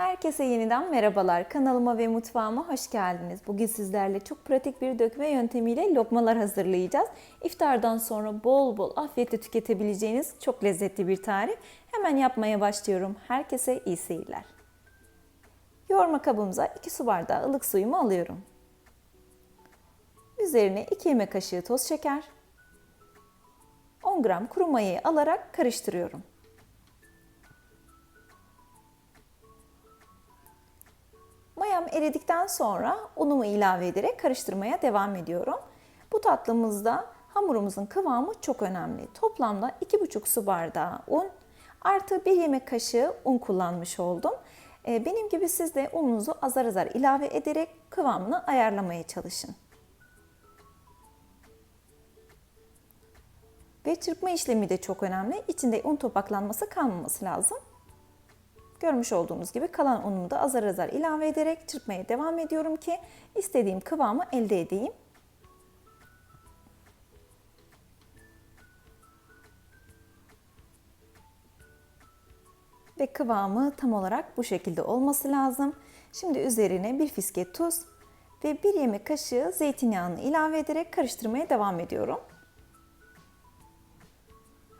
Herkese yeniden merhabalar. Kanalıma ve mutfağıma hoş geldiniz. Bugün sizlerle çok pratik bir dökme yöntemiyle lokmalar hazırlayacağız. İftardan sonra bol bol afiyetle tüketebileceğiniz çok lezzetli bir tarif. Hemen yapmaya başlıyorum. Herkese iyi seyirler. Yoğurma kabımıza 2 su bardağı ılık suyumu alıyorum. Üzerine 2 yemek kaşığı toz şeker, 10 gram kuru mayayı alarak karıştırıyorum. Mayam eridikten sonra unumu ilave ederek karıştırmaya devam ediyorum. Bu tatlımızda hamurumuzun kıvamı çok önemli. Toplamda 2,5 su bardağı un artı 1 yemek kaşığı un kullanmış oldum. Ee, benim gibi siz de ununuzu azar azar ilave ederek kıvamını ayarlamaya çalışın. Ve çırpma işlemi de çok önemli. İçinde un topaklanması kalmaması lazım. Görmüş olduğunuz gibi kalan unumu da azar azar ilave ederek çırpmaya devam ediyorum ki istediğim kıvamı elde edeyim. Ve kıvamı tam olarak bu şekilde olması lazım. Şimdi üzerine bir fiske tuz ve bir yemek kaşığı zeytinyağını ilave ederek karıştırmaya devam ediyorum.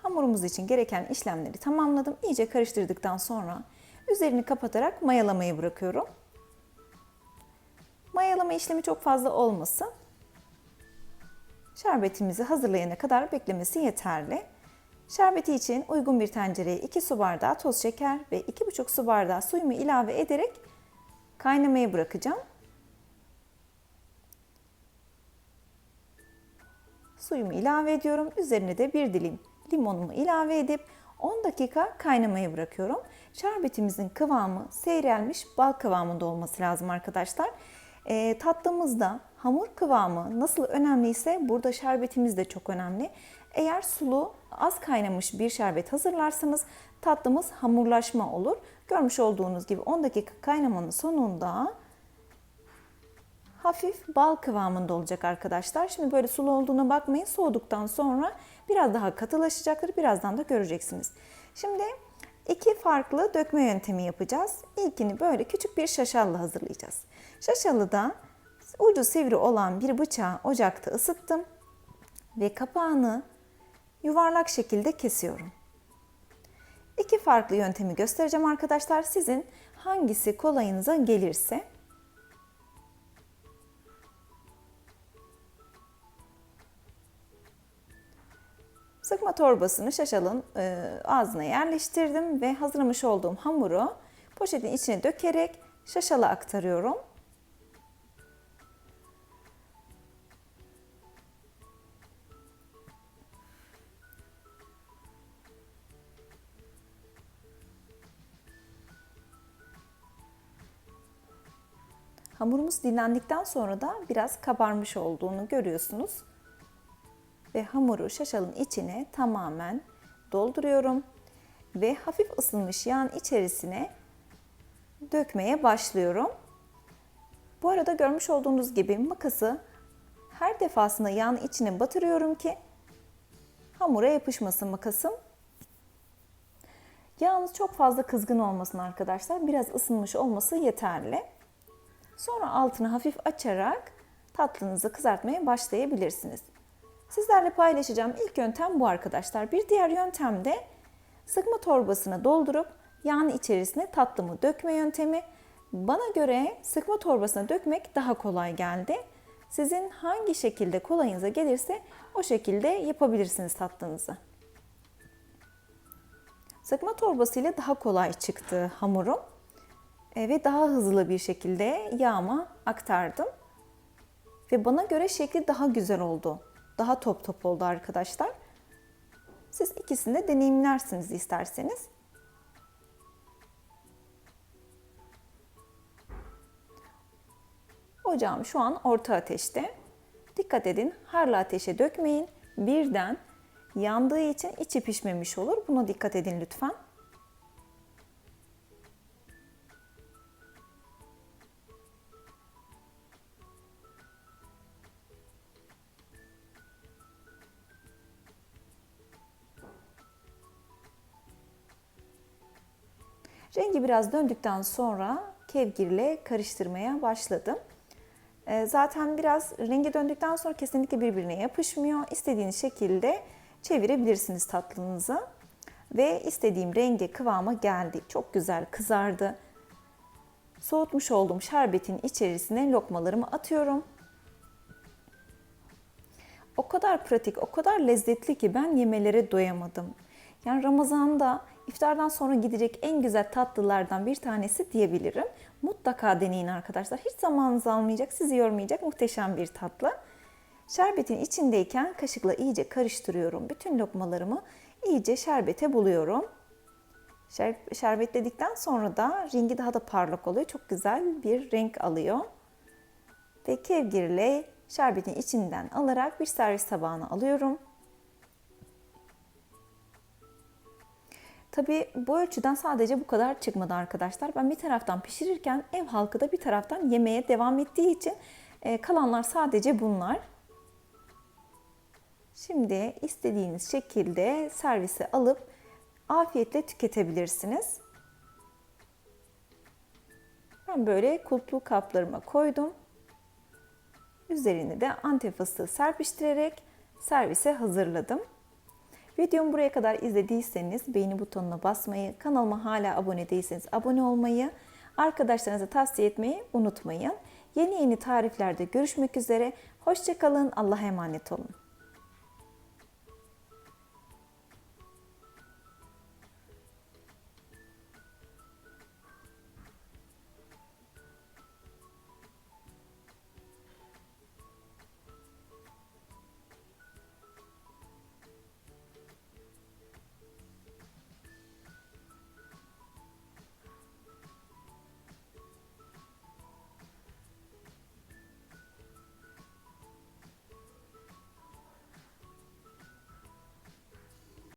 Hamurumuz için gereken işlemleri tamamladım. İyice karıştırdıktan sonra Üzerini kapatarak mayalamayı bırakıyorum. Mayalama işlemi çok fazla olmasın. Şerbetimizi hazırlayana kadar beklemesi yeterli. Şerbeti için uygun bir tencereye 2 su bardağı toz şeker ve 2,5 su bardağı suyumu ilave ederek kaynamaya bırakacağım. Suyumu ilave ediyorum. Üzerine de bir dilim limonumu ilave edip 10 dakika kaynamaya bırakıyorum. Şerbetimizin kıvamı seyrelmiş bal kıvamında olması lazım arkadaşlar. E, tatlımızda hamur kıvamı nasıl önemliyse burada şerbetimiz de çok önemli. Eğer sulu az kaynamış bir şerbet hazırlarsanız tatlımız hamurlaşma olur. Görmüş olduğunuz gibi 10 dakika kaynamanın sonunda hafif bal kıvamında olacak arkadaşlar. Şimdi böyle sulu olduğuna bakmayın. Soğuduktan sonra biraz daha katılaşacaktır. Birazdan da göreceksiniz. Şimdi iki farklı dökme yöntemi yapacağız. İlkini böyle küçük bir şaşalla hazırlayacağız. Şaşalıda ucu sivri olan bir bıçağı ocakta ısıttım ve kapağını yuvarlak şekilde kesiyorum. İki farklı yöntemi göstereceğim arkadaşlar. Sizin hangisi kolayınıza gelirse Sıkma torbasını şaşalın e, ağzına yerleştirdim ve hazırlamış olduğum hamuru poşetin içine dökerek şaşala aktarıyorum. Hamurumuz dinlendikten sonra da biraz kabarmış olduğunu görüyorsunuz ve hamuru şaşalın içine tamamen dolduruyorum ve hafif ısınmış yağın içerisine dökmeye başlıyorum. Bu arada görmüş olduğunuz gibi makası her defasında yağın içine batırıyorum ki hamura yapışmasın makasım. Yağınız çok fazla kızgın olmasın arkadaşlar. Biraz ısınmış olması yeterli. Sonra altını hafif açarak tatlınızı kızartmaya başlayabilirsiniz. Sizlerle paylaşacağım ilk yöntem bu arkadaşlar. Bir diğer yöntem de sıkma torbasına doldurup yağın içerisine tatlımı dökme yöntemi. Bana göre sıkma torbasına dökmek daha kolay geldi. Sizin hangi şekilde kolayınıza gelirse o şekilde yapabilirsiniz tatlınızı. Sıkma torbası ile daha kolay çıktı hamurum e, ve daha hızlı bir şekilde yağıma aktardım. Ve bana göre şekli daha güzel oldu daha top top oldu arkadaşlar. Siz ikisini de deneyimlersiniz isterseniz. Ocağım şu an orta ateşte. Dikkat edin harlı ateşe dökmeyin. Birden yandığı için içi pişmemiş olur. Buna dikkat edin lütfen. Rengi biraz döndükten sonra kevgirle karıştırmaya başladım. Ee, Zaten biraz rengi döndükten sonra kesinlikle birbirine yapışmıyor. İstediğiniz şekilde çevirebilirsiniz tatlınızı. Ve istediğim renge kıvama geldi. Çok güzel kızardı. Soğutmuş olduğum şerbetin içerisine lokmalarımı atıyorum. O kadar pratik, o kadar lezzetli ki ben yemelere doyamadım. Yani Ramazan'da iftardan sonra gidecek en güzel tatlılardan bir tanesi diyebilirim. Mutlaka deneyin arkadaşlar. Hiç zamanınızı almayacak, sizi yormayacak muhteşem bir tatlı. Şerbetin içindeyken kaşıkla iyice karıştırıyorum. Bütün lokmalarımı iyice şerbete buluyorum. Şer- Şerbetledikten sonra da rengi daha da parlak oluyor. Çok güzel bir renk alıyor. Ve kevgirle şerbetin içinden alarak bir servis tabağına alıyorum. Tabii bu ölçüden sadece bu kadar çıkmadı arkadaşlar. Ben bir taraftan pişirirken ev halkı da bir taraftan yemeye devam ettiği için e, kalanlar sadece bunlar. Şimdi istediğiniz şekilde servise alıp afiyetle tüketebilirsiniz. Ben böyle kulplu kaplarıma koydum. Üzerine de antep fıstığı serpiştirerek servise hazırladım. Videomu buraya kadar izlediyseniz beğeni butonuna basmayı, kanalıma hala abone değilseniz abone olmayı, arkadaşlarınıza tavsiye etmeyi unutmayın. Yeni yeni tariflerde görüşmek üzere. Hoşçakalın, Allah'a emanet olun.